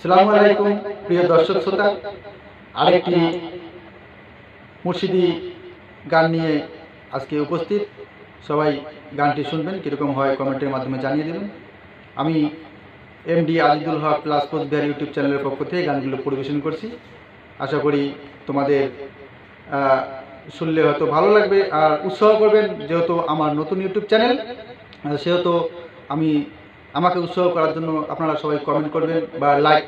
সালামু আলাইকুম, প্রিয় দর্শক শ্রোতা। আরেকটি মুর্শিদি গান নিয়ে আজকে উপস্থিত। সবাই গানটি শুনবেন, কীরকম হয় কমেন্টের মাধ্যমে জানিয়ে দেবেন। আমি MD Azidul Haque plus post Bihar YouTube চ্যানেলের পক্ষ থেকে গানগুলো পরিবেশন করছি। আশা করি তোমাদের শুনলে হয়তো ভালো লাগবে আর উৎসাহ করবেন, যেহেতু আমার নতুন ইউটিউব চ্যানেল সেহেতু আমি আমাকে উৎসাহ করার জন্য আপনারা সবাই কমেন্ট করবেন বা লাইক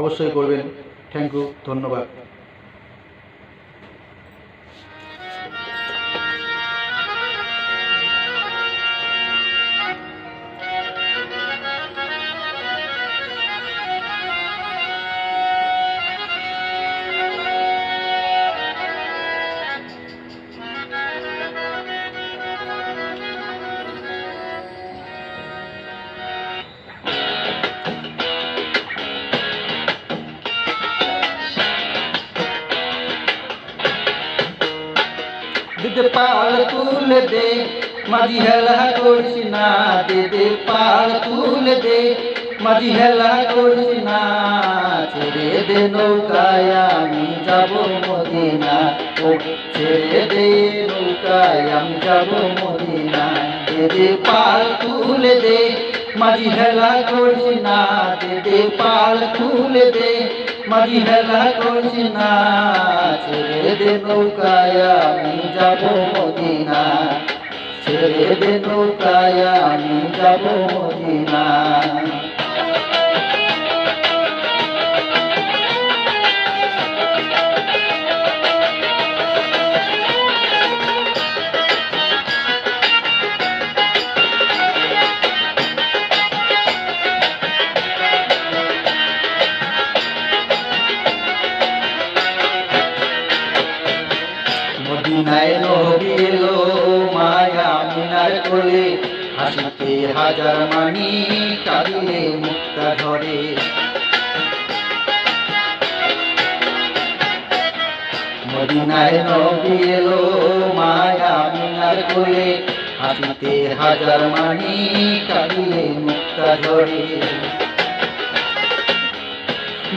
অবশ্যই করবেন। থ্যাংক ইউ ধন্যবাদ। পাল তুলে দে, মাঝি হেলা করিস না দিতে পাল তুলে দে, মাঝি হেলা করিস না, ছেড়ে দে নৌকায় আমি যাব মদিনা, ও ছেড়ে দে নৌকায় আমি যাব মদিনা দে পাল তুলে দে, মাঝি হেলা করিস না দে পাল তুলে দে মাঝি হেলা করিস না ছেড়ে দে নৌকায় আমি যাব মদিনা ছেড়ে দে নৌকায় আমি যাব মদিনা নবী এলো মায়া মিনার কোলে। হাসিতে হাজার মানি কাঁদিলে মুক্তা ধরে। মদিনায় নবী এলো মায়া মিনার কোলে। হাসিতে হাজার মানি কাঁদিলে মুক্তা ধরে।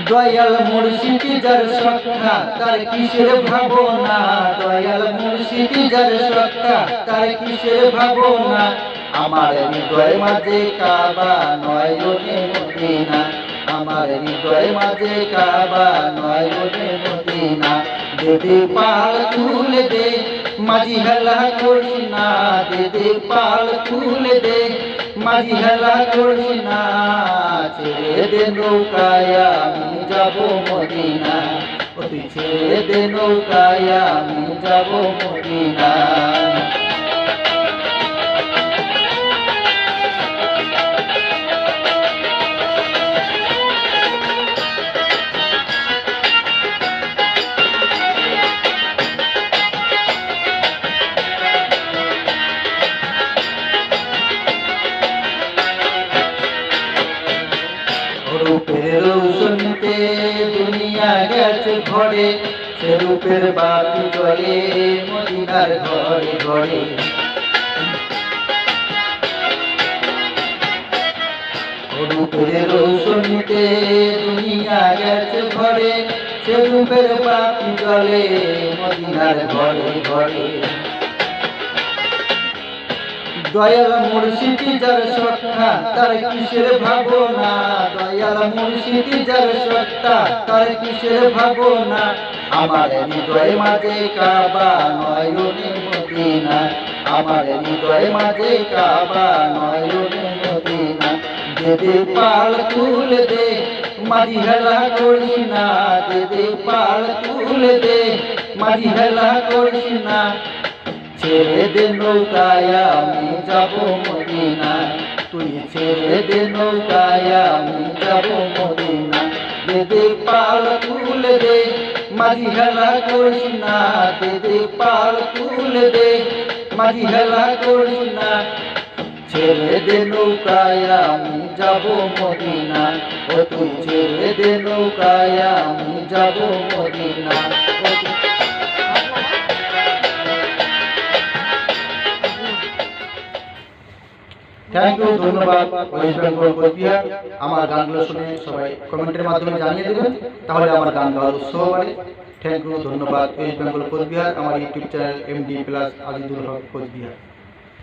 দয়াল মুর্শিদি যার সত্তা তার কিসের ভাবনা? দয়াল মুর্শিদি যার সত্তা তার কিসের ভাবনা? আমার হৃদয় মাঝে কাবা নয় ওঠে মদিনা। আমার হৃদয় মাঝে কাবা নয় ওঠে মদিনা। দেদে পাল তুলে দে মাঝি হেলা করি না দেদে পাল তুলে দে। মাঝি হেলা করি না ছেড়ে দে নৌকায় আমি যাব মদিনা। তুই ছেড়ে দে নৌকায় আমি যাব মদিনা। গেছে ঘরে, সে রূপের বাতি জলে মদিনার ঘরে ঘরে। রৌশনীতে দুনিয়া গেছে ঘরে সে রূপের বাতি চলে মদিনার ঘরে ঘরে। দয়াল মুর্শিদি যার সত্তা, তার কিসের ভাবনা? দয়াল মুর্শিদি যার সত্তা, তার কিসের ভাবনা? আমার হৃদয় মাঝে কাবা নয়নে মদিনা। আমার হৃদয় মাঝে কাবা নয়নে মদিনা। দে দে পাল তুলে দে মাঝি হেলা করিস না। দে দে পাল তুলে দে মাঝি হেলা করিস না। ছেড়ে দে নৌকায় আমি যাব মদিনা তুই ছেড়ে দে নৌকায় আমি যাব মদিনা দে দে পাল তুলে দে, মাঝি হেলা করিস না দে দে পাল তুলে দে, মাঝি হেলা করিস না ছেড়ে দে নৌকায় আমি যাব মদিনা ও তুই ছেড়ে দে নৌকায় আমি যাব মদিনা থ্যাংক ইউ ধন্যবাদ ওয়েস্ট বেঙ্গল কোচবিহার আমার গানগুলো শুনে সবাই কমেন্টের মাধ্যমে জানিয়ে দেবেন, তাহলে আমার গান গাওয়ার উৎসাহ বাড়ে। থ্যাংক ইউ ধন্যবাদ ওয়েস্ট বেঙ্গল কোচবিহার আমার YouTube channel MD plus Azidul Haque Cooch Behar